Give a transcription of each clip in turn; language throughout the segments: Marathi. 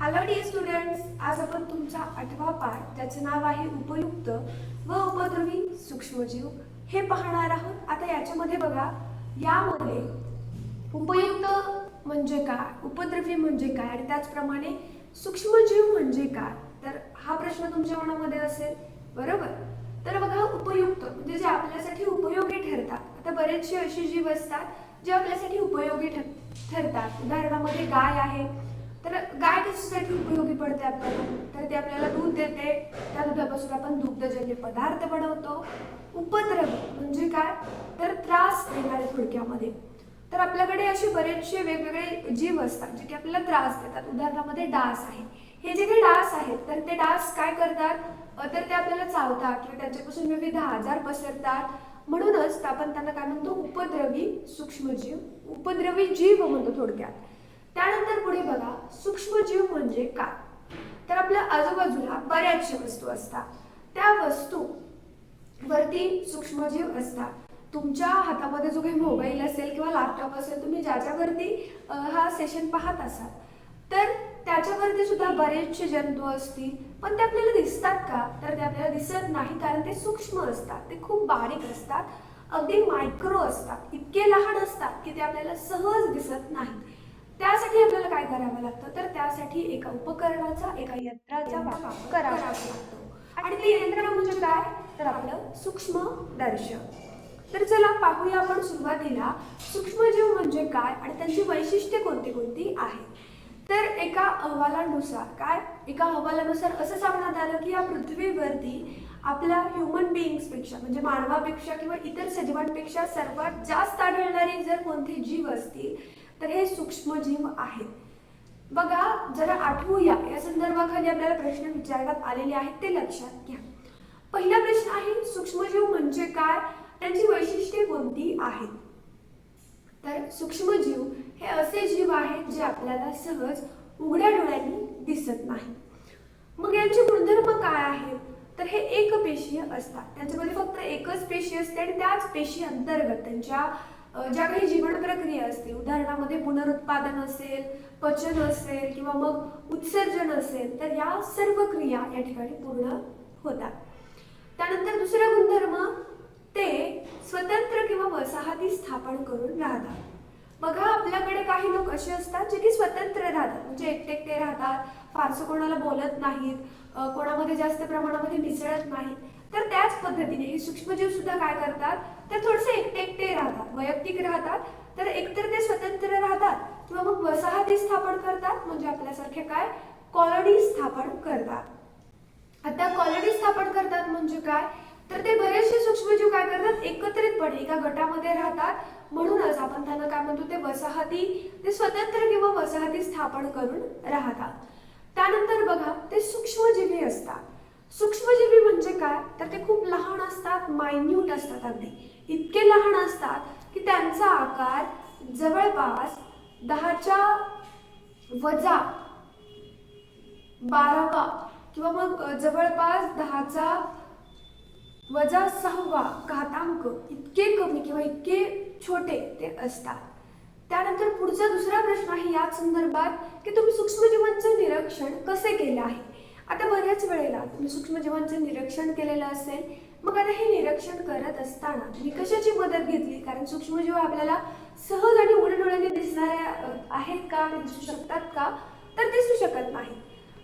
हॅलो डी स्टुडंट्स आज आपण तुमचा आठवा पाठ त्याचं नाव आहे उपयुक्त व उपद्रवी सूक्ष्मजीव हे पाहणार आहोत. आता याच्यामध्ये बघा यामध्ये उपयुक्त म्हणजे काय उपद्रवी म्हणजे काय आणि त्याचप्रमाणे सूक्ष्मजीव म्हणजे काय? तर हा प्रश्न तुमच्या मनामध्ये असेल बरोबर? तर बघा उपयुक्त म्हणजे जे आपल्यासाठी उपयोगी ठरतात. आता बरेचसे असे जीव असतात जे आपल्यासाठी उपयोगी ठर ठरतात. उदाहरणामध्ये गाय आहे तर गाय कशासाठी उपयोगी पडते आपल्याला? तर ते आपल्याला दूध देते. त्या दुधापासून आपण दुग्धजन्य पदार्थ बनवतो. उपद्रव म्हणजे काय? तर त्रास देणारे थोडक्यामध्ये तर आपल्याकडे असे बरेचसे वेगवेगळे जीव असतात जे की आपल्याला त्रास देतात. उदाहरणामध्ये डास आहे. हे जे काही डास आहेत तर ते डास काय करतात? तर ते आपल्याला चावतात किंवा त्यांच्यापासून विविध आजार पसरतात. म्हणूनच आपण त्यांना काय म्हणतो? उपद्रवी सूक्ष्मजीव. उपद्रवी जीव म्हणतो थोडक्यात. त्यानंतर पुढे बघा सूक्ष्मजीव म्हणजे काय? तर आपल्या आजूबाजूला बऱ्याचशा वस्तू असतात. त्या वस्तू वरती सूक्ष्मजीव असतात. तुमच्या हातामध्ये जो काही मोबाईल असेल किंवा लॅपटॉप असेल तुम्ही ज्याच्यावरती हा सेशन पाहत असाल तर त्याच्यावरती सुद्धा बरेचसे जंतू असतील. पण ते आपल्याला दिसतात का? तर ते आपल्याला दिसत नाही कारण ते सूक्ष्म असतात. ते खूप बारीक असतात. अगदी मायक्रो असतात. इतके लहान असतात की ते आपल्याला सहज दिसत नाही. त्यासाठी आपल्याला काय करावं लागतं? तर त्यासाठी एका उपकरणाचा एका यंत्राचा वापर करावा लागतो. आणि ते यंत्र म्हणजे काय? तर आपलं सूक्ष्मदर्शक तर चला पाहूया आपण सुरुवातीला सूक्ष्मजीव म्हणजे काय आणि त्यांची वैशिष्ट्ये कोणती कोणती आहेत? तर एका अहवालानुसार काय? एका अहवालानुसार असं सांगण्यात आलं की या पृथ्वीवरती आपल्या ह्युमन बिईंग्सपेक्षा म्हणजे मानवापेक्षा किंवा इतर सजीवांपेक्षा सर्वात जास्त आढळणारी जर कोणती जीव असतील तर हे सूक्ष्मजीव आहेत. बघा जरा आठवूया. या संदर्भाखाली आपल्याला प्रश्न विचारण्यात आलेले आहेत ते लक्षात घ्या. पहिला प्रश्न आहे सूक्ष्मजीव म्हणजे काय? त्यांची वैशिष्ट्ये कोणती आहेत? तर सूक्ष्मजीव हे असे जीव आहेत जे आपल्याला सहज उघड्या डोळ्यांनी दिसत नाही. मग यांचे गुणधर्म काय आहेत? तर हे एकपेशीय असतात. त्यांच्यामध्ये फक्त एकच पेशी असते आणि त्याच पेशी अंतर्गत त्यांच्या ज्या काही जीवन प्रक्रिया असतील उदाहरणामध्ये पुनरुत्पादन असेल पचन असेल किंवा मग उत्सर्जन असेल तर या सर्व क्रिया या ठिकाणी पूर्ण होतात. त्यानंतर दुसरा गुणधर्म ते स्वतंत्र किंवा वसाहती स्थापन करून राहतात. बघा आपल्याकडे काही लोक असे असतात जे की स्वतंत्र राहतात. म्हणजे एकटे एकटे राहतात फारसं कोणाला बोलत नाहीत कोणामध्ये जास्त प्रमाणामध्ये मिसळत नाहीत. तर त्याच पद्धतीने हे सूक्ष्मजीव सुद्धा काय करतात? तर थोडेसे एकटे एकटे राहतात वैयक्तिक राहतात. तर एकतर ते स्वतंत्र राहतात किंवा मग वसाहती स्थापन करतात म्हणजे आपल्यासारखे काय? कॉलनी स्थापन करतात. आता कॉलनी स्थापन करतात म्हणजे काय? तर ते बरेचसे सूक्ष्मजीव काय करतात? एकत्रितपणे एका गटामध्ये राहतात. म्हणूनच आपण त्यांना काय म्हणतो? ते वसाहती ते स्वतंत्र किंवा वसाहती स्थापन करून राहतात. त्यानंतर बघा ते सूक्ष्मजीवी असतात. सूक्ष्मजीवी म्हणजे काय? तर ते खूप लहान असतात मायन्यूट असतात अगदी. इतके लहान असतात की त्यांचा आकार जवळपास दहाच्या वजा बारावा किंवा मग जवळपास दहाचा वजा सहावा घातांक इतके कमी किंवा इतके छोटे ते असतात. त्यानंतर पुढचा दुसरा प्रश्न आहे याच संदर्भात की तुम्ही सूक्ष्मजीवांचं निरीक्षण कसे केलं आहे? आता बऱ्याच वेळेला तुम्ही सूक्ष्मजीवांचं निरीक्षण केलेलं असेल मग आता हे निरीक्षण करत असताना मी कशाची मदत घेतली? कारण सूक्ष्मजीव आपल्याला सहज आणि उघड्या दिसणाऱ्या आहेत का? दिसू शकतात का? तर दिसू शकत नाही.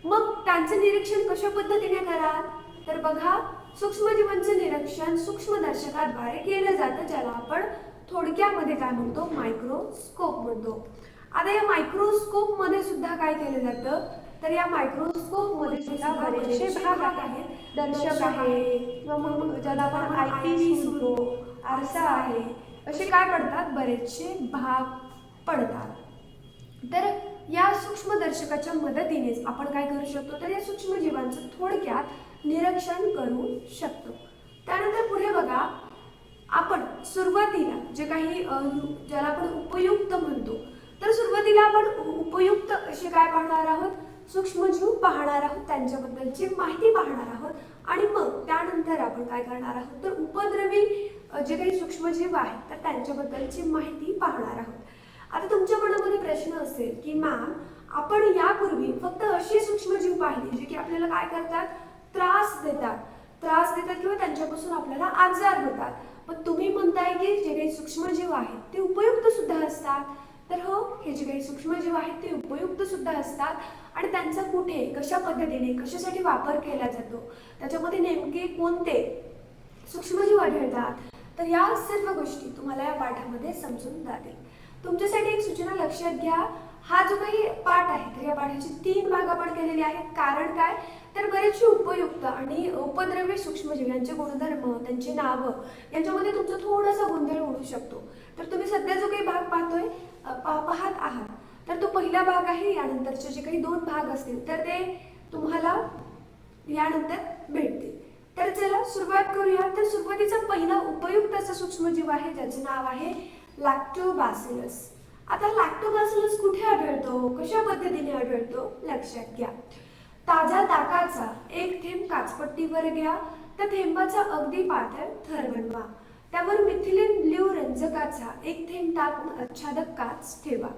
मग त्यांचं निरीक्षण कशा पद्धतीने कराल तर बघा सूक्ष्मजीवांचं निरीक्षण सूक्ष्मदर्शकाद्वारे केलं जातं ज्याला आपण थोडक्यामध्ये काय म्हणतो? मायक्रोस्कोप म्हणतो. आता या मायक्रोस्कोपमध्ये सुद्धा काय केलं जातं? तर या मायक्रोस्कोपमध्ये सुद्धा बरेचसे भाग आहेत दर्शक आहे किंवा मग ज्याला आपण आय पीस म्हणतो आरसा आहे. असे काय पडतात? बरेचसे भाग पडतात. तर या सूक्ष्मदर्शकाच्या मदतीनेच आपण काय करू शकतो? तर या सूक्ष्मजीवांचं थोडक्यात निरीक्षण करू शकतो. त्यानंतर पुढे बघा आपण सुरुवातीला जे काही ज्याला आपण उपयुक्त म्हणतो तर सुरुवातीला आपण उपयुक्त असे काय पाहणार आहोत? सूक्ष्मजीव पाहणार आहोत त्यांच्याबद्दलची माहिती पाहणार आहोत आणि मग त्यानंतर आपण काय करणार आहोत? तर उपद्रवी जे काही सूक्ष्मजीव आहेत तर त्यांच्याबद्दलची माहिती पाहणार आहोत. आता तुमच्या मनामध्ये प्रश्न असेल की मॅम आपण यापूर्वी फक्त अशी सूक्ष्मजीव पाहिली जे की आपल्याला काय करतात? त्रास देतात. त्रास देतात किंवा त्यांच्यापासून आपल्याला आजार होतात. पण तुम्ही म्हणताय की जे काही सूक्ष्मजीव आहेत ते उपयुक्त सुद्धा असतात? तर हो हे जे काही सूक्ष्मजीव आहेत ते उपयुक्त सुद्धा असतात आणि त्यांचा कुठे कशा पद्धतीने कशासाठी वापर केला जातो त्याच्यामध्ये नेमके कोणते सूक्ष्मजीव आढळतात? तर या सर्व गोष्टी तुम्हाला या पाठामध्ये समजून जातील. तुमच्यासाठी एक सूचना लक्षात घ्या. हा जो काही पाठ आहे तर या पाठाचे तीन भाग आपण केलेले आहेत. कारण काय? तर बरेचसे उपयुक्त आणि उपद्रव्य सूक्ष्मजीव यांचे गुणधर्म त्यांची नावं यांच्यामध्ये तुमचा थोडासा गोंधळ उडू शकतो. तर तुम्ही सध्या जो काही भाग पाहतोय पाहत आहात. तर तो पहिला भाग आहे यानंतरचे जे काही दोन भाग असतील तर ते तुम्हाला यानंतर भेटतील. तर चला सुरुवात करूया. तर सुरुवातीचा पहिला उपयुक्त असा सूक्ष्मजीव आहे ज्याचे नाव आहे लॅक्टोबॅसिलस आता लॅक्टोबॅसिलस कुठे आढळतो? कशा पद्धतीने आढळतो? लक्षात घ्या. ताज्या ताकाचा एक थेंब काचपट्टीवर घ्या. त्या थेंबाचा अगदी पातळ थर बनवा. त्यावर मिथिलीन ब्ल्यू रंजकाचा एक थेंब टाकून आच्छादक काच ठेवा.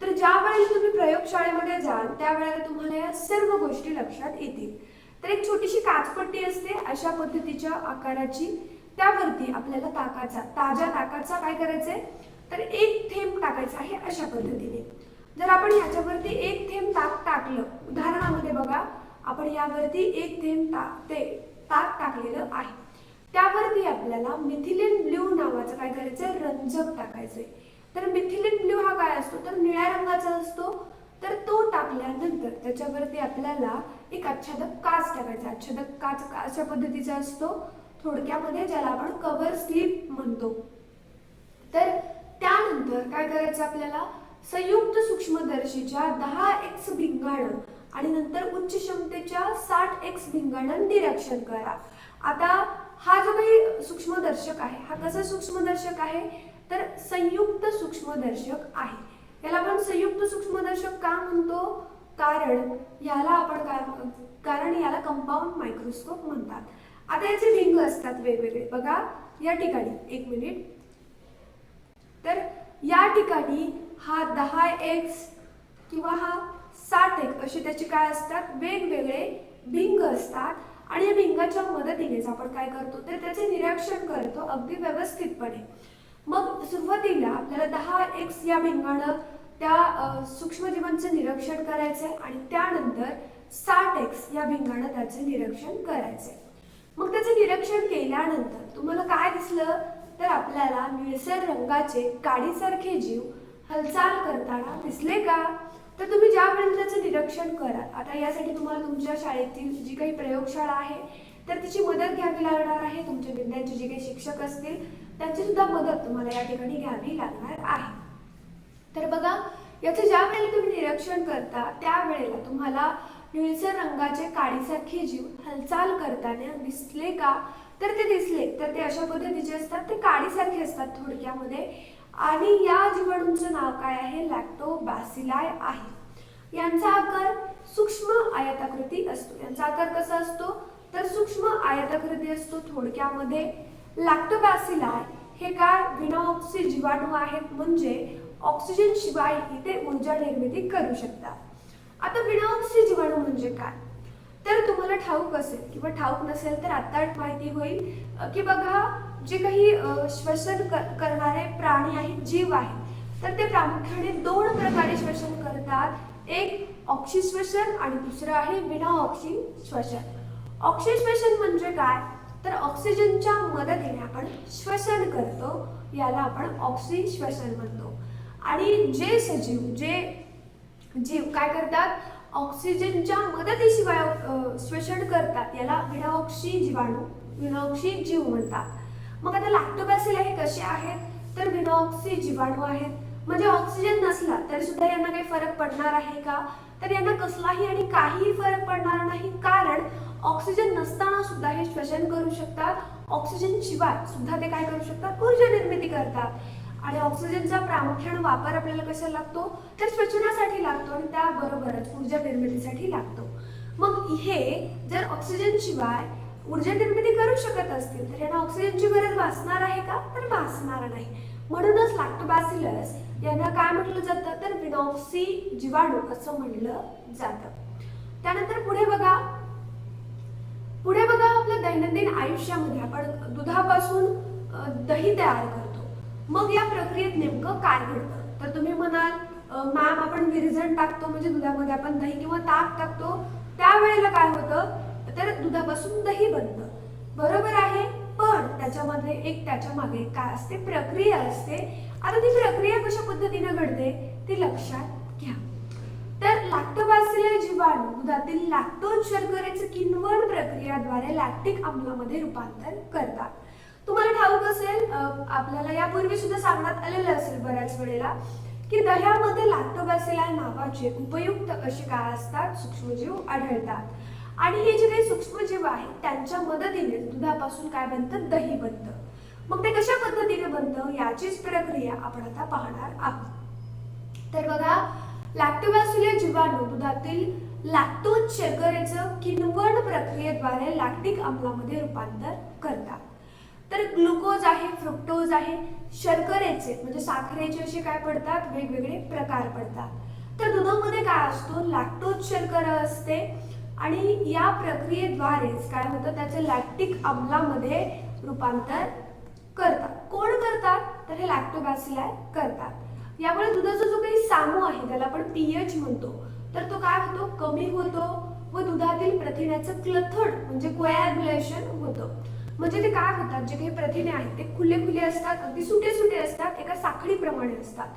तर ज्या वेळेला तुम्ही प्रयोगशाळेमध्ये जाल त्यावेळेला तुम्हाला या सर्व गोष्टी लक्षात येतील. तर एक छोटीशी काचपट्टी असते अशा पद्धतीच्या आकाराची. त्यावरती आपल्याला ताकाचा ताज्या ताकाचा काय करायचंय? तर एक थेंब टाकायचा आहे अशा पद्धतीने. जर आपण याच्यावरती एक थेंब ताक टाकलं उदाहरणामध्ये बघा आपण यावरती एक थेंब ताक ते ताक टाकलेलं आहे. त्यावरती आपल्याला मिथिलिन ब्ल्यू नावाचं काय करायचंय? रंजक टाकायचंय. तर मिथिलिन ब्ल्यू हा काय असतो? तर निळ्या रंगाचा असतो. तर तो टाकल्यानंतर त्याच्यावरती आपल्याला एक आच्छादक काच टाकायचा. आच्छादक काच अशा पद्धतीचा असतो. थोडक्यामध्ये ज्याला आपण कव्हर स्लिप म्हणतो. तर त्यानंतर काय करायचं आपल्याला? संयुक्त सूक्ष्मदर्शीच्या दहा एक्स भिंगाणं आणि नंतर उच्च क्षमतेच्या साठ एक्स भिंगाणं निरीक्षण करा. आता हा जो काही सूक्ष्मदर्शक आहे हा कसा सूक्ष्मदर्शक आहे? तर संयुक्त सूक्ष्मदर्शक आहे. याला आपण संयुक्त सूक्ष्मदर्शक का म्हणतो? कारण याला आपण काय कारण याला कंपाऊंड मायक्रोस्कोप म्हणतात. आता याचे भिंग असतात वेगवेगळे. बघा या ठिकाणी एक मिनिट तर या ठिकाणी हा दहा एक्स किंवा हा साठ एक असे त्याचे काय असतात? वेगवेगळे भिंग असतात. आणि या भिंगाच्या मदतीनेच आपण काय करतो? तर त्याचे निरीक्षण करतो अगदी व्यवस्थितपणे. मग सुरुवातीला आपल्याला दहा एक्स या भिंगानं त्या सूक्ष्मजीवांचं निरीक्षण करायचंय आणि त्यानंतर साठ एक्स या भिंगानं त्याचे निरीक्षण करायचंय. मग त्याचे निरीक्षण केल्यानंतर तुम्हाला काय दिसलं? तर आपल्याला निळसर रंगाचे काडीसारखे जीव हालचाल करताना दिसले का? तर तुम्ही ज्या वेळेला त्याचं निरीक्षण कराल आता यासाठी तुम्हाला तुमच्या शाळेतील जी काही प्रयोगशाळा आहे तर तिची मदत घ्यावी लागणार आहे. तुमच्या विद्यार्थी जे काही शिक्षक असतील त्यांची सुद्धा मदत तुम्हाला या ठिकाणी घ्यावी लागणार आहे. तर बघा याचं ज्या वेळेला तुम्ही निरीक्षण करता त्यावेळेला तुम्हाला निळसर रंगाचे काडीसारखे जीव हालचाल करताना दिसले का? तर ते दिसले. तर ते अशा पद्धतीचे असतात ते काडीसारखे असतात थोडक्यामध्ये. आणि या जीवाणूंचं नाव काय आहे? लॅक्टोबॅसिलाय आहे. यांचा आकार सूक्ष्म आयताकृती असतो. यांचा आकार कसा असतो? तर सूक्ष्म आयताकृती असतो थोडक्यामध्ये. लॅक्टोबॅसिलाय हे काय? विनाऑक्सी जीवाणू आहेत. म्हणजे ऑक्सिजन शिवाय ते ऊर्जा निर्मिती करू शकतात. आता विनाऑक्सी जीवाणू म्हणजे काय? तर तुम्हाला ठाऊक असेल किंवा ठाऊक नसेल तर आता माहिती होईल. की बघा जे काही श्वसन कर- करणारे प्राणी आहेत जीव आहेत तर ते प्रामुख्याने दोन प्रकारे श्वसन करतात. एक ऑक्सिश्वसन आणि दुसरं आहे विना ऑक्सी श्वसन ऑक्सी श्वसन म्हणजे काय? तर ऑक्सिजनच्या मदतीने आपण श्वसन करतो याला आपण ऑक्सी श्वसन म्हणतो. आणि जे सजीव जे जीव काय करतात? ऑक्सिजनच्या मदतीशिवाय श्वसन करतात याला विनाऑक्सी जीवाणू विनाऑक्सी जीव म्हणतात. मग आता लॅक्टोबॅसिल हे कसे आहेत? तर विनाऑक्सी जीवाणू आहेत. म्हणजे ऑक्सिजन नसला तरी सुद्धा यांना काही फरक पडणार आहे का? तर यांना कसलाही आणि काहीही फरक पडणार नाही. कारण ऑक्सिजन नसताना सुद्धा हे श्वसन करू शकतात. ऑक्सिजन शिवाय सुद्धा ते काय करू शकतात? ऊर्जा निर्मिती करतात. आणि ऑक्सिजनचा प्रामुख्याने वापर आपल्याला कशाला लागतो? तर श्वसनासाठी लागतो आणि त्याबरोबरच ऊर्जा निर्मितीसाठी लागतो. मग हे जर ऑक्सिजन शिवाय ऊर्जा निर्मिती करू शकत असतील तर यांना ऑक्सिजनची गरज भासणार आहे का? तर भासणार नाही. म्हणूनच लॅक्टोबॅसिलस यांना काय म्हटलं जातं? तर विनॉक्सी जीवाणू असं म्हणलं जातं. त्यानंतर पुढे बघा. पुढे बघा आपल्या दैनंदिन आयुष्यामध्ये आपण दुधापासून दही तयार करतो. मग या प्रक्रियेत नेमकं काय घडतं? तर तुम्ही म्हणाल मॅम आपण विरजण टाकतो म्हणजे दुधामध्ये आपण दही किंवा ताक टाकतो. त्यावेळेला काय होतं? तर दुधापासून दही बनतं. बरोबर आहे पण त्याच्यामध्ये एक त्याच्यामागे काय असते? प्रक्रिया असते. आता ती प्रक्रिया कशा पद्धतीने घडते? ती लक्षात घ्या. तर लॅक्टोबॅसिलस जीवाणू दुधातील लॅक्टोज शर्करेचे किनवण प्रक्रियाद्वारे लॅक्टिक आम्लामध्ये रूपांतर करतात. तुम्हाला ठाऊक असेल आपल्याला यापूर्वी सुद्धा सांगण्यात आलेलं असेल बऱ्याच वेळेला की दह्यामध्ये लॅक्टोबॅसिला नावाचे उपयुक्त असे काय असतात? सूक्ष्मजीव आढळतात. आणि हे जे काही सूक्ष्मजीव आहेत त्यांच्या मदतीने दुधापासून काय बनतं? दही बनतं. मग ते कशा पद्धतीने बनतं? याचीच प्रक्रिया आपण आता पाहणार आहोत. तर बघा लॅक्टोबॅसिले जीवाणू दुधातील लॅक्टोज शर्करेचं किनवण प्रक्रियेद्वारे लॅक्टिक आम्लामध्ये रूपांतर करतात. तर ग्लुकोज आहे फ्रुक्टोज आहे शर्करेचे म्हणजे साखरेचे असे काय पडतात? वेगवेगळे प्रकार पडतात. तर दुधामध्ये काय असतो? लॅक्टोज शर्करा असते. आणि या प्रक्रियेद्वारेच काय होतं त्याचे लॅक्टिक आम्लामध्ये रूपांतर करतात. कोण करतात? तर हे लॅक्टोबॅसिलाय करतात. यामुळे दुधाचा जो काही सामू आहे त्याला आपण पीएच म्हणतो तर तो काय होतो? कमी होतो व दुधातील प्रथिन्याचं क्लथड म्हणजे कोॲग्युलेशन होतं. म्हणजे ते काय होतात? जे काही प्रथिने आहेत ते खुले खुले असतात अगदी सुटे सुटे असतात एका साखळीप्रमाणे असतात.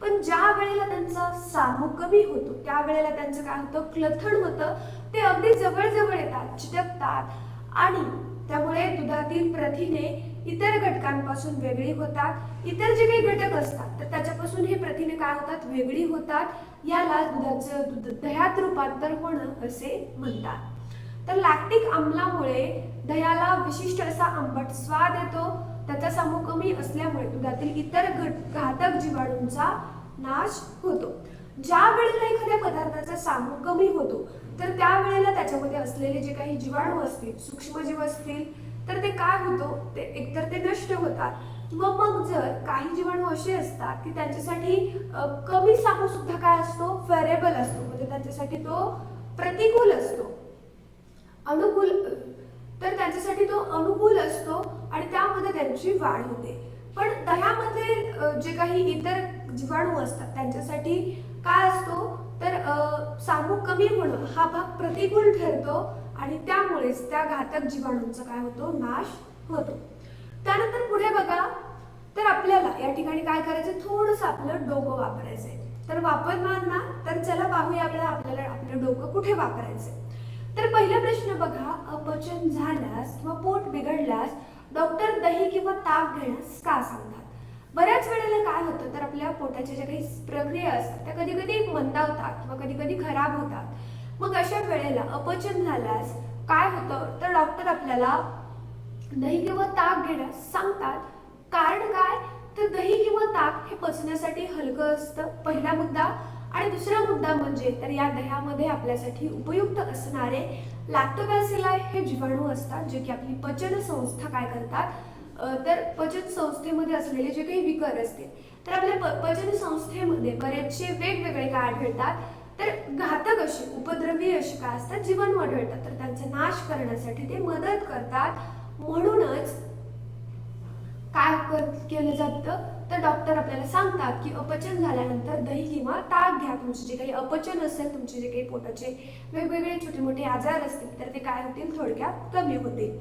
पण ज्या वेळेला त्यांचा सामू कमी होतो त्या वेळेला त्यांचं काय होतं? क्लथड होतं. ते अगदी जवळजवळ येतात चिटकतात. आणि त्यामुळे दुधातील प्रथिने इतर घटकांपासून वेगळी होतात. इतर जे काही घटक असतात तर त्याच्यापासून हे प्रथिने काय होतात? वेगळी होतात. याला दुधाचं दूध दह्यात रूपांतर होणं असे म्हणतात. तर लॅक्टिक आम्लामुळे दह्याला विशिष्ट असा आंबट स्वाद येतो. त्याचा सामू कमी असल्यामुळे दुधातील इतर घट घातक जीवाणूंचा नाश होतो. ज्या वेळेला एखाद्या पदार्थाचा सामू कमी होतो तर त्यावेळेला त्याच्यामध्ये असलेले जे काही जीवाणू असतील सूक्ष्मजीव असतील तर ते काय होतो? ते एकतर ते नष्ट होतात. व मग जर काही जीवाणू असे असतात की त्यांच्यासाठी कमी सामू सुद्धा काय असतो? फेरेबल असतो. म्हणजे त्यांच्यासाठी तो प्रतिकूल असतो. अनुकूल तर त्यांच्यासाठी तो अनुकूल असतो आणि त्यामध्ये त्यांची वाढ होते. पण दह्यामध्ये जे काही इतर जीवाणू असतात त्यांच्यासाठी काय असतो? तर अ, सामू कमी होणं हा भाग प्रतिकूल ठरतो आणि त्यामुळेच त्या घातक जीवाणूंचा काय होतो? नाश होतो. त्यानंतर पुढे बघा तर आपल्याला या ठिकाणी काय करायचं थोडस आपलं डोकं वापरायचंय. तर वापरणार ना? तर चला पाहूया आपल्याला आपल्याला आपलं डोकं कुठे वापरायचंय? तर पहिला प्रश्न बघा अपचन झाल्यास किंवा पोट बिघडल्यास डॉक्टर दही किंवा ताक घेण्यास का सांगतात? बऱ्याच वेळेला काय होतं तर आपल्या पोटाच्या ज्या काही प्रक्रिया असतात त्या कधी कधी मंदावतात किंवा कधी कधी खराब होतात. मग अशा वेळेला अपचन झाल्यास काय होतं? तर डॉक्टर आपल्याला दही किंवा ताक घेण्यास सांगतात. कारण काय? तर दही किंवा ताक हे पचण्यासाठी हलकं असतं. पहिला मुद्दा आणि दुसरा मुद्दा म्हणजे तर या दह्यामध्ये आपल्यासाठी उपयुक्त असणारे लॅक्टोबॅसिलाय हे जीवाणू असतात जे की आपली पचन संस्था काय करतात? तर पचन संस्थेमध्ये असलेले जे काही विकर असतील तर आपल्या प- पचन संस्थेमध्ये बरेचसे वेगवेगळे काय आढळतात? तर घातक असे उपद्रवी असे काय असतात? जीवाणू आढळतात. तर त्यांचा नाश करण्यासाठी ते मदत करतात. म्हणूनच केलं जातं. तर डॉक्टर आपल्याला सांगतात की अपचन झाल्यानंतर दही किंवा ताक घ्या. तुमचे जे काही अपचन असेल तुमचे जे काही पोटाचे वेगवेगळे छोटे मोठे आजार असतील तर ते काय होतील? थोडक्यात कमी होतील.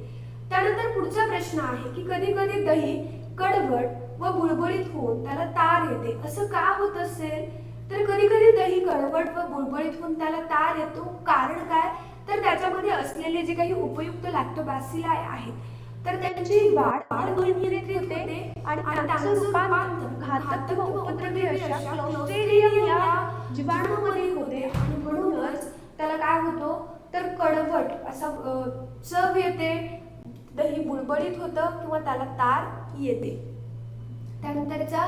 त्यानंतर पुढचा प्रश्न आहे की कधी कधी दही कडवट व बुळबुळीत होऊन त्याला तार येते. असं का होत असेल? तर कधी कधी दही कडवट व बुळबुळीत होऊन त्याला तार येतो. कारण काय? तर त्याच्यामध्ये असलेले जे काही उपयुक्त लॅक्टोबॅसिलाय आहेत तर त्यांची वाढ वाढ होते आणि त्यांचं रूपांतर घातक उपद्रवी अशा क्लोस्ट्रिडियम या जीवाणूमध्ये होते. आणि म्हणूनच त्याला काय होतो? तर कडवट असा चव येते दही बुळबुळीत होतं किंवा त्याला तार येते. त्यानंतरचा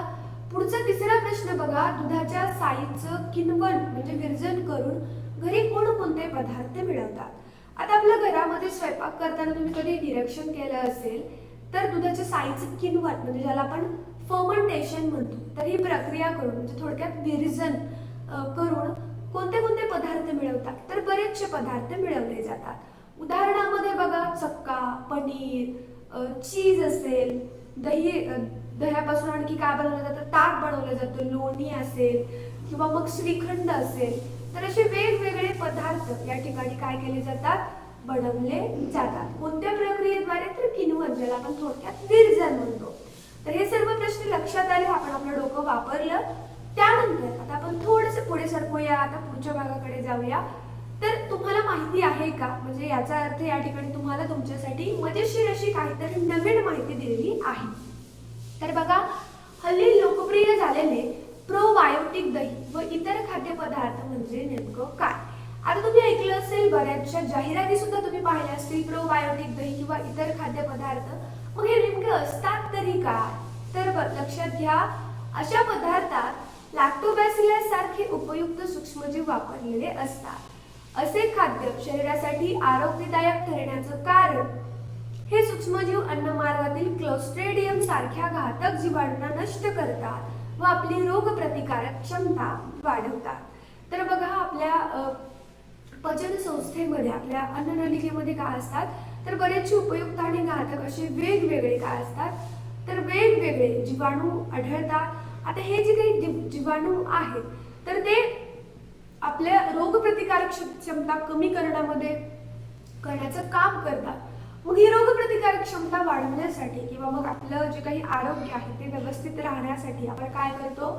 पुढचा तिसरा प्रश्न बघा दुधाच्या साईचं किनवण म्हणजे विरजन करून घरी कोणकोणते पदार्थ मिळवतात? आता आपल्या घरामध्ये स्वयंपाक करताना तुम्ही कधी निरीक्षण केलं असेल तर दुधाच्या साईचं किनवण म्हणजे ज्याला आपण फर्मंटेशन म्हणतो तर ही प्रक्रिया करून म्हणजे थोडक्यात विरजन करून कोणते कोणते पदार्थ मिळवतात तर बरेचसे पदार्थ मिळवले जातात. उदाहरणामध्ये बघा चक्का पनीर चीज असेल दही दह्यापासून आणखी काय बनवलं जातं? ताक बनवलं जातं लोणी असेल किंवा मग श्रीखंड असेल. तर असे वेगवेगळे पदार्थ या ठिकाणी काय केले जातात? बनवले जातात. कोणत्या प्रक्रियेद्वारे? तर किनवत ज्याला आपण थोडक्यात विरजन म्हणतो. तर हे सर्व प्रश्न लक्षात आले आपण आपलं डोकं वापरलं. त्यानंतर आता आपण थोडंसं पुढे सरकूया आता पुढच्या भागाकडे जाऊया. तर तुम्हाला माहिती आहे का? म्हणजे याचा अर्थ या ठिकाणी तुम्हाला तुमच्यासाठी मजेशीर अशी काहीतरी नवीन माहिती दिलेली आहे. तर बघा हल्ली लोकप्रिय झालेले प्रोबायोटिक दही व इतर खाद्यपदार्थ म्हणजे नेमकं काय? आता तुम्ही ऐकलं असेल बऱ्याचशा जाहिराती सुद्धा तुम्ही पाहिल्या असतील प्रोबायोटिक दही किंवा इतर खाद्यपदार्थ. मग हे नेमके असतात तरी काय? तर लक्षात घ्या अशा पदार्थात लॅक्टोबॅसिलस सारखे उपयुक्त सूक्ष्मजीव वापरलेले असतात. असे खाद्य शरीरासाठी आरोग्यदायक ठरण्याचं कारण हे सूक्ष्मजीव अन्नमार्गातील क्लोस्ट्रेडियम सारख्या घातक जीवाणूंना नष्ट करतात. व आपली रोगप्रतिकारक क्षमता वाढवतात. तर बघा आपल्या पचन संस्थेमध्ये आपल्या अन्ननलिकेमध्ये काय असतात? तर बरेचसे उपयुक्त आणि घातक असे वेगवेगळे काय असतात? तर वेगवेगळे जीवाणू आढळतात. आता हे जे काही जीवाणू आहेत तर ते आपल्या रोगप्रतिकारक क्ष- क्षमता कमी करण्यामध्ये करण्याचं काम करतात. मग ही रोगप्रतिकारक क्षमता वाढवण्यासाठी किंवा मग आपलं जे काही आरोग्य आहे ते व्यवस्थित राहण्यासाठी आपण काय करतो?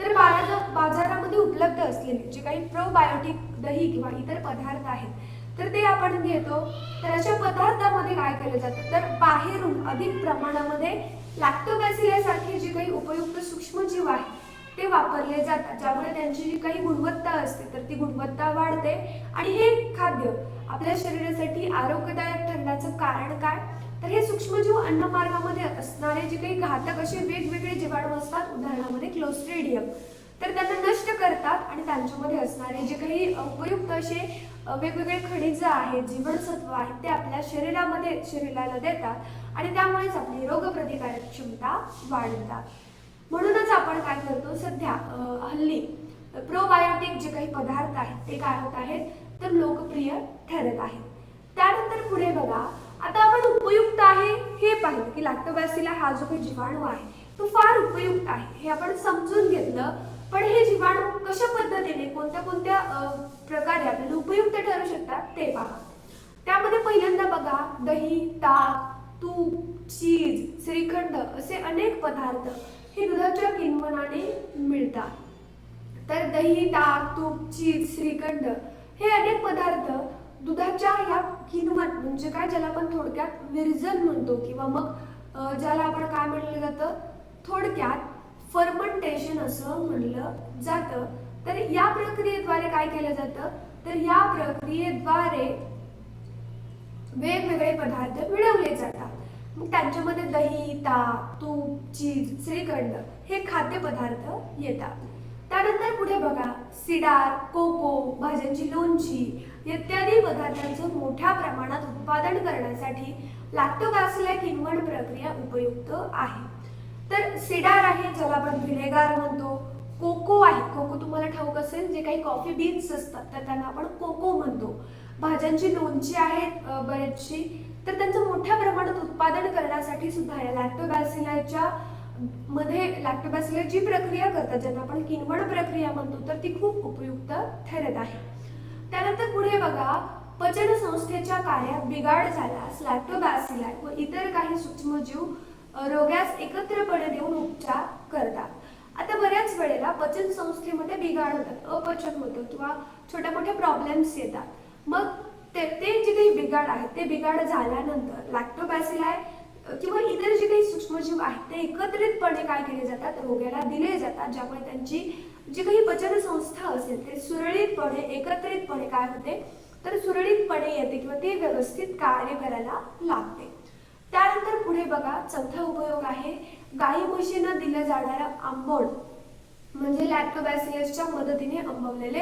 तर बाळाला बाजारामध्ये उपलब्ध असलेले जे काही प्रोबायोटिक दही किंवा इतर पदार्थ आहेत तर ते आपण घेतो. तर अशा पदार्थामध्ये काय केलं जातं? तर बाहेरून अधिक प्रमाणामध्ये लॅक्टोबॅसिल्यासारखे जे काही उपयुक्त सूक्ष्मजीव आहेत ते वापरले जातात. ज्यामुळे त्यांची जी काही गुणवत्ता असते तर ती गुणवत्ता वाढते. आणि हे खाद्य आपल्या शरीरासाठी आरोग्यदायक ठरण्याचं कारण काय? तर हे सूक्ष्मजीव अन्नमार्गामध्ये असणारे जे काही घातक असे वेगवेगळे जीवाणू असतात उदाहरणामध्ये क्लोस्ट्रेडियम तर त्यांना नष्ट करतात आणि त्यांच्यामध्ये असणारे जे काही उपयुक्त असे वेगवेगळे खनिज आहेत जीवनसत्व आहेत ते आपल्या शरीरामध्ये शरीराला देतात. आणि त्यामुळेच आपली रोगप्रतिकारक क्षमता वाढतात. म्हणूनच आपण काय करतो सध्या हल्ली प्रोबायोटिक जे काही पदार्थ आहेत ते काय होत आहेत तर लोकप्रिय ठरत आहेत. त्यानंतर पुढे बघा आता आपण उपयुक्त आहे हे पाहिलं की लॅक्टोबॅसिला हा जो काही जीवाणू आहे तो फार उपयुक्त आहे. हे आपण समजून घेतलं पण हे जीवाणू कशा पद्धतीने कोणत्या कोणत्या प्रकारे आपल्याला उपयुक्त ठरू शकतात ते पहा. त्यामध्ये पहिल्यांदा बघा दही ताक तूप चीज श्रीखंड असे अनेक पदार्थ हे दुधाच्या किंवनाने मिळतात. तर दही ताक तूप चीज श्रीखंड हे अनेक पदार्थ दुधाच्या या किंमत म्हणजे काय ज्याला आपण थोडक्यात विरजन म्हणतो किंवा मग ज्याला आपण काय म्हणलं जातं? थोडक्यात फर्मंटेशन असं म्हणलं जातं. तर या प्रक्रियेद्वारे काय केलं जातं? तर या प्रक्रियेद्वारे वेगवेगळे पदार्थ मिळवले जातात. मग त्यांच्यामध्ये दही ताक तूप चीज श्रीखंड हे खाद्यपदार्थ येतात. त्यानंतर पुढे बघा सिडार कोको भाज्यांची लोणची इत्यादी पदार्थांचं मोठ्या प्रमाणात उत्पादन करण्यासाठी लॅक्टोबॅसिला किंवड प्रक्रिया उपयुक्त आहे. तर सिडार आहे ज्याला आपण व्हिनेगार म्हणतो. कोको आहे. कोको तुम्हाला ठाऊक असेल जे काही कॉफी बीन्स असतात तर त्यांना आपण कोको म्हणतो. भाज्यांची लोणची आहेत बरेचशी. तर त्यांचं मोठ्या प्रमाणात उत्पादन करण्यासाठी सुद्धा या लॅक्टोबॅसिलाच्या मध्ये लॅक्टोबॅसिला जी प्रक्रिया करतात ज्यांना आपण किनवण प्रक्रिया म्हणतो तर ती खूप उपयुक्त ठरत आहे. त्यानंतर पुढे बघा पचन संस्थेच्या कार्यात बिघाड झाल्यास लॅक्टोबॅसिला व इतर काही सूक्ष्मजीव रोग्यास एकत्रपणे देऊन उपचार करतात. आता बऱ्याच वेळेला पचन संस्थेमध्ये बिघाड होतात अपचन होतं किंवा छोट्या मोठ्या प्रॉब्लेम्स येतात. मग ते ते जे काही बिघाड आहेत ते बिघाड झाल्यानंतर लॅक्टोबॅसिलाय किंवा इतर जे काही सूक्ष्मजीव आहेत ते एकत्रितपणे काय केले जातात? रोग्याला दिले जातात ज्यामुळे त्यांची जी काही पचन संस्था असेल ते सुरळीतपणे एकत्रितपणे काय होते? तर सुरळीतपणे येते किंवा ते व्यवस्थित कार्य करायला लागते. त्यानंतर पुढे बघा चौथा उपयोग आहे गाई म्हशींना दिलं जाणारं आंबोण. म्हणजे लॅक्टोबॅसिलसच्या मदतीने आंबवलेले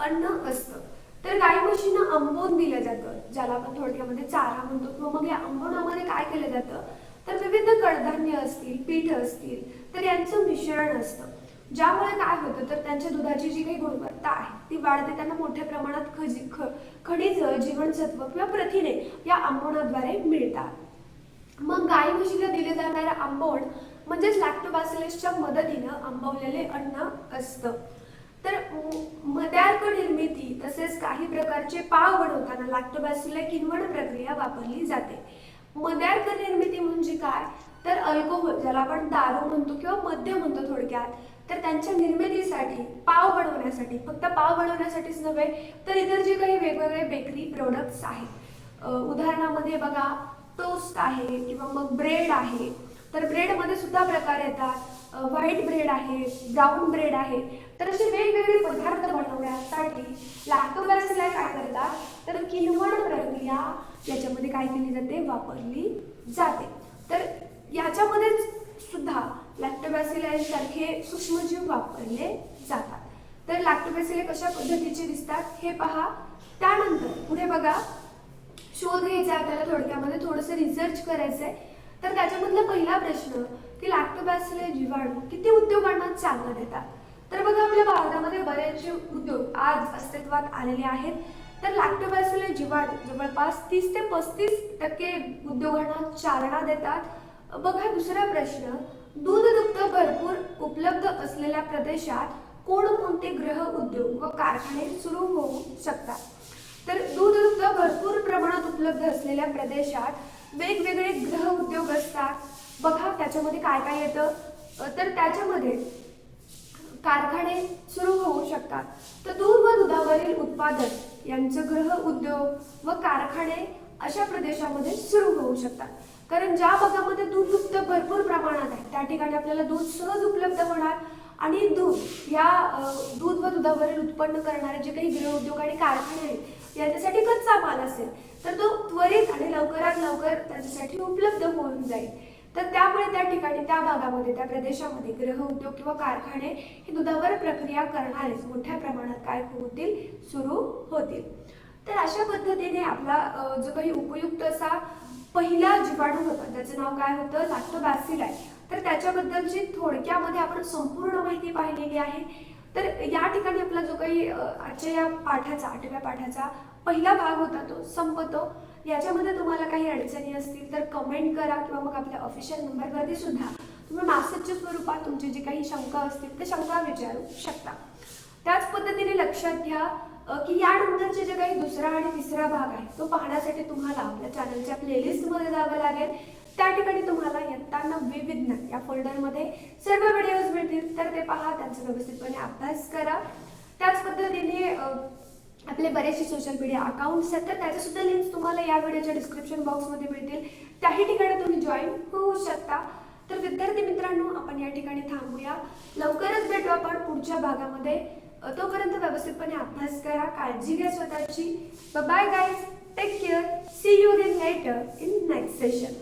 अन्न असतं. तर गाई म्हशींना आंबवून दिलं जातं ज्याला आपण थोडक्यामध्ये चारा म्हणतो किंवा मग या आंबवणामध्ये काय केलं जातं? तर विविध कडधान्य असतील पीठ असतील तर यांचं मिश्रण असतं. ज्यामुळे काय होतं तर त्यांच्या दुधाची जी काही गुणवत्ता आहे ती वाढते. त्यांना मोठ्या प्रमाणात खजी ख खनिज जीवनसत्व किंवा प्रथिने या आंबोणाद्वारे मिळतात. मग गाई म्हशीला दिले जाणारे आंबोण म्हणजेच लॅक्टोबॅसिलसच्या मदतीनं आंबवलेले अन्न असतं. तर म- मद्यार्क निर्मिती तसेच काही प्रकारचे पाव बनवताना लॅक्टोबॅसिला किनवण प्रक्रिया वापरली जाते. मद्यार्क निर्मिती म्हणजे काय? तर अल्कोहोल ज्याला आपण दारू म्हणतो किंवा मद्य म्हणतो थोडक्यात तर त्यांच्या निर्मितीसाठी पाव बनवण्यासाठी फक्त पाव बनवण्यासाठीच नव्हे तर इतर जे काही वेगवेगळे बेकरी प्रोडक्ट्स आहेत. उदाहरणामध्ये बघा टोस्ट आहे किंवा मग ब्रेड आहे. तर ब्रेडमध्ये सुद्धा प्रकार येतात. व्हाईट ब्रेड आहे ब्राऊन ब्रेड आहे. तर असे वेगवेगळे पदार्थ बनवण्यासाठी लॅक्टोबॅसिला काय करतात? तर किनवण प्रक्रिया याच्यामध्ये काय केली जाते? वापरली जाते. तर याच्यामध्येच सुद्धा लॅक्टोबॅसिला सारखे सूक्ष्मजीव वापरले जातात. तर लॅक्टोबॅसिले कशा पद्धतीचे दिसतात? हे पहा. त्यानंतर पुढे बघा. शोध घ्यायचा आहे आपल्याला थोडक्यामध्ये थोडंसं रिसर्च करायचं आहे तर त्याच्यामधला पहिला प्रश्न की लॅक्टोबॅसिले जीवाणू किती उद्योगांना चालना देतात? तर बघा आपल्या भारतामध्ये बरेचसे उद्योग आज अस्तित्वात आलेले आहेत. तर लॅक्टोबॅसिले जीवाणू जवळपास तीस ते पस्तीस टक्के उद्योगांना चालना देतात. बघा दुसरा प्रश्न दूध दुग्ध भरपूर उपलब्ध असलेल्या प्रदेशात कोणकोणते ग्रह उद्योग व कारखाने सुरू होऊ शकतात? तर दूध दुग्ध भरपूर प्रमाणात उपलब्ध असलेल्या प्रदेशात वेगवेगळे ग्रह उद्योग असतात. बघा त्याच्यामध्ये काय काय येतं. तर त्याच्यामध्ये कारखाने सुरू होऊ शकतात. तर दूध व दुधावरील उत्पादन यांचं ग्रह उद्योग व कारखाने अशा प्रदेशामध्ये सुरू होऊ शकतात. कारण ज्या भागामध्ये दूध दुग्ध भरपूर प्रमाणात आहे त्या ठिकाणी आपल्याला दूध सहज उपलब्ध होणार आणि दूध या दूध व दुधावरील उत्पन्न करणारे जे काही गृह उद्योग आणि कारखाने आहेत याच्यासाठी कच्चा माल असेल. तर तो त्वरित आणि लवकरात लवकर त्यांच्यासाठी उपलब्ध होऊन जाईल. तर त्यामुळे त्या ठिकाणी त्या भागामध्ये त्या प्रदेशामध्ये गृह उद्योग किंवा कारखाने हे दुधावर प्रक्रिया करणारेच मोठ्या प्रमाणात काय होतील? सुरू होतील. तर अशा पद्धतीने आपला जो काही उपयुक्त असा पहिला जीवाणू होता त्याचं नाव काय होतं? लॅक्टोबॅसिल आहे तर त्याच्याबद्दलची थोडक्यामध्ये आपण संपूर्ण माहिती पाहिलेली आहे. तर या ठिकाणी आपला जो काही आजच्या या पाठाचा आठव्या पाठाचा पहिला भाग होता तो संपतो. याच्यामध्ये तुम्हाला काही अडचणी असतील तर कमेंट करा किंवा मग आपल्या ऑफिशियल नंबरवरती सुद्धा तुम्ही मॅसेजच्या स्वरूपात तुमचे जे काही शंका असतील ते शंका विचारू शकता. त्याच पद्धतीने लक्षात घ्या की यानंतरचे जे काही दुसरा आणि तिसरा भाग आहे तो पाहण्यासाठी तुम्हाला आपल्या चॅनलच्या प्लेलिस्टमध्ये जावं लागेल. त्या ठिकाणी तुम्हाला इयत्ता नववी विज्ञान या फोल्डरमध्ये सर्व व्हिडिओज मिळतील. तर ते पहा त्यांचा व्यवस्थितपणे अभ्यास करा. त्याच पद्धतीने आपले बरेचसे सोशल मीडिया अकाउंट्स आहेत. तर त्याच्या सुद्धा लिंक्स तुम्हाला या व्हिडिओच्या डिस्क्रिप्शन बॉक्समध्ये मिळतील. त्याही ठिकाणी तुम्ही जॉईन होऊ शकता. तर विद्यार्थी मित्रांनो आपण या ठिकाणी थांबूया. लवकरच भेटू आपण पुढच्या भागामध्ये. तोपर्यंत व्यवस्थितपणे अभ्यास करा. काळजी घ्या स्वतःची. Bye guys take care see you again later in next session